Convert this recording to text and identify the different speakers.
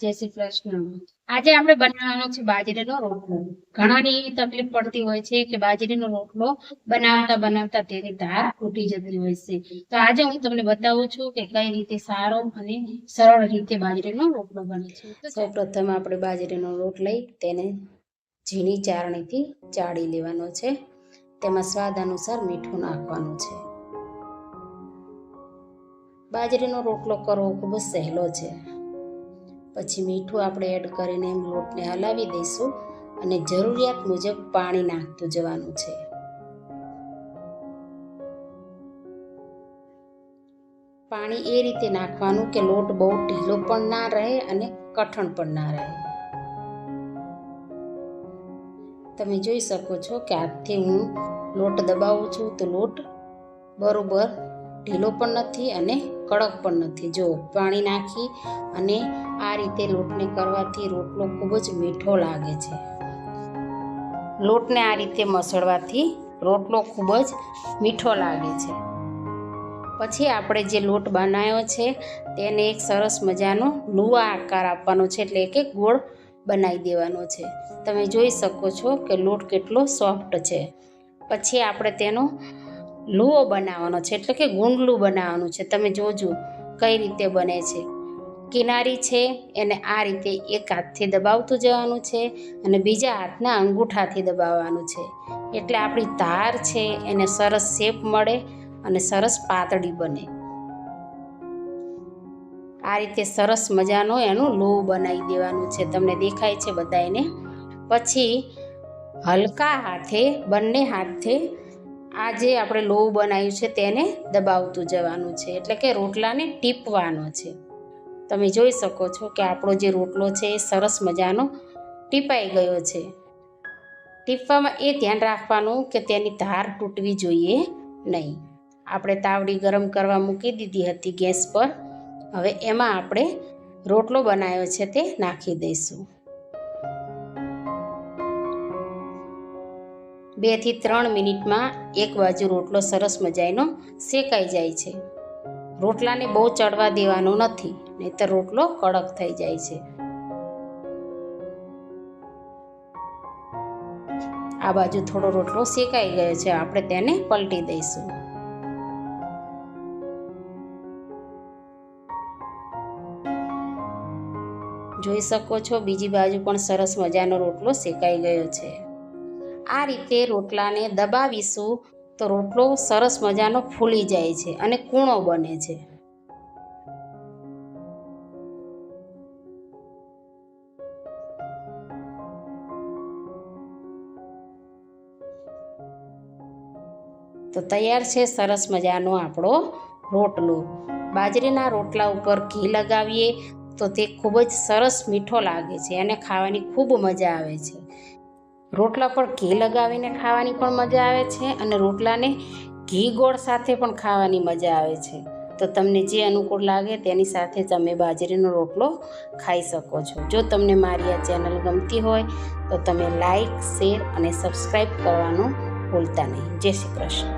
Speaker 1: જય શ્રી કૃષ્ણ. આજે આપણે બનાવવાનો છે બાજરીનો રોટલો. ઘણાની તકલીફ પડતી હોય છે કે બાજરીનો રોટલો બનાવતા બનાવતા તેની ધાર તૂટી જતી હોય છે. તો આજે હું તમને બતાવું છું કે કઈ રીતે સારો અને સરળ રીતે બાજરીનો રોટલો બને છે.
Speaker 2: સૌ પ્રથમ આપણે બાજરીનો રોટ લઈ તેને ઝીણી ચારણીથી ચાળી લેવાનો છે. તેમાં સ્વાદ અનુસાર મીઠું નાખવાનું છે. બાજરીનો રોટલો કરવો ખૂબ જ સહેલો છે. પછી મીઠું આપણે એડ કરીને એમ લોટને હલાવી દઈશું અને જરૂરિયાત મુજબ પાણી નાખતું જવાનું છે. પાણી એ રીતે નાખવાનું કે લોટ બહુ ઢીલો પણ ના રહે અને કઠણ પણ ના રહે. તમે જોઈ શકો છો કે હાથથી હું લોટ દબાવું છું તો લોટ બરોબર ઢીલો પણ નથી અને કડક પણ નથી. જો પાણી નાખી અને આ રીતે લોટને કરવાથી રોટલો ખૂબ જ મીઠો લાગે છે. લોટને આ રીતે મસળવાથી રોટલો ખૂબ જ મીઠો લાગે છે. પછી આપણે જે લોટ બનાવ્યો છે તેને એક સરસ મજાનો લુવા આકાર આપવાનો છે, એટલે કે ગોળ બનાવી દેવાનો છે. તમે જોઈ શકો છો કે લોટ કેટલો સોફ્ટ છે. પછી આપણે તેનો લુવો બનાવવાનો છે, એટલે કે ગુંડલું બનાવવાનું છે. તમે જોજો કઈ રીતે બને છે. કિનારી છે, એને આ રીતે એક હાથથી દબાવતું જવાનું છે અને બીજા હાથના અંગૂઠાથી દબાવવાનું છે. એટલે આપણી ધાર છે, એને સરસ શેપ મળે અને સરસ પાતળી બને. આ રીતે સરસ મજાનો એનું લોહ બનાવી દેવાનું છે. તમને દેખાય છે બધાને પછી હલકા હાથે, બંને હાથે આ જે આપણે લોહ બનાવ્યું છે તેને દબાવતું જવાનું છે. એટલે કે રોટલાને ટીપવાનો છે. તમે જોઈ શકો છો કે આપણો જે રોટલો છે એ સરસ મજાનો ટીપાઈ ગયો છે. ટીપવામાં એ ધ્યાન રાખવાનું કે તેની ધાર તૂટવી જોઈએ નહીં. આપણે તાવડી ગરમ કરવા મૂકી દીધી હતી ગેસ પર. હવે એમાં આપણે રોટલો બનાવ્યો છે તે નાખી દઈશું. બેથી ત્રણ મિનિટમાં એક બાજુ રોટલો સરસ મજાનો શેકાઈ જાય છે. રોટલાને બહુ ચડવા દેવાનો નથી, નહીતર રોટલો કડક થઈ જાય છે. આ બાજુ થોડો રોટલો શેકાઈ ગયો છે, આપણે તેને પલટી દઈશું. જોઈ શકો છો, બીજી બાજુ પણ સરસ મજાનો રોટલો શેકાઈ ગયો છે. આ રીતે રોટલાને દબાવીશું તો રોટલો સરસ મજાનો ફૂલી જાય છે અને કૂણો બને છે. તો તૈયાર છે સરસ મજાનો આપણો રોટલો. બાજરીના રોટલા ઉપર ઘી લગાવીએ તો તે ખૂબ જ સરસ મીઠો લાગે છે અને ખાવાની ખૂબ મજા આવે છે. રોટલા પર ઘી લગાવીને ખાવાની પણ મજા આવે છે અને રોટલાને ઘી ગોળ સાથે પણ ખાવાની મજા આવે છે. તો તમને જે અનુકૂળ લાગે તેની સાથે તમે બાજરીનો રોટલો ખાઈ શકો છો. જો તમને મારી આ ચેનલ ગમતી હોય તો તમે લાઈક, શેર અને સબસ્ક્રાઈબ કરવાનું ભૂલતા નહીં. જય શ્રી કૃષ્ણ.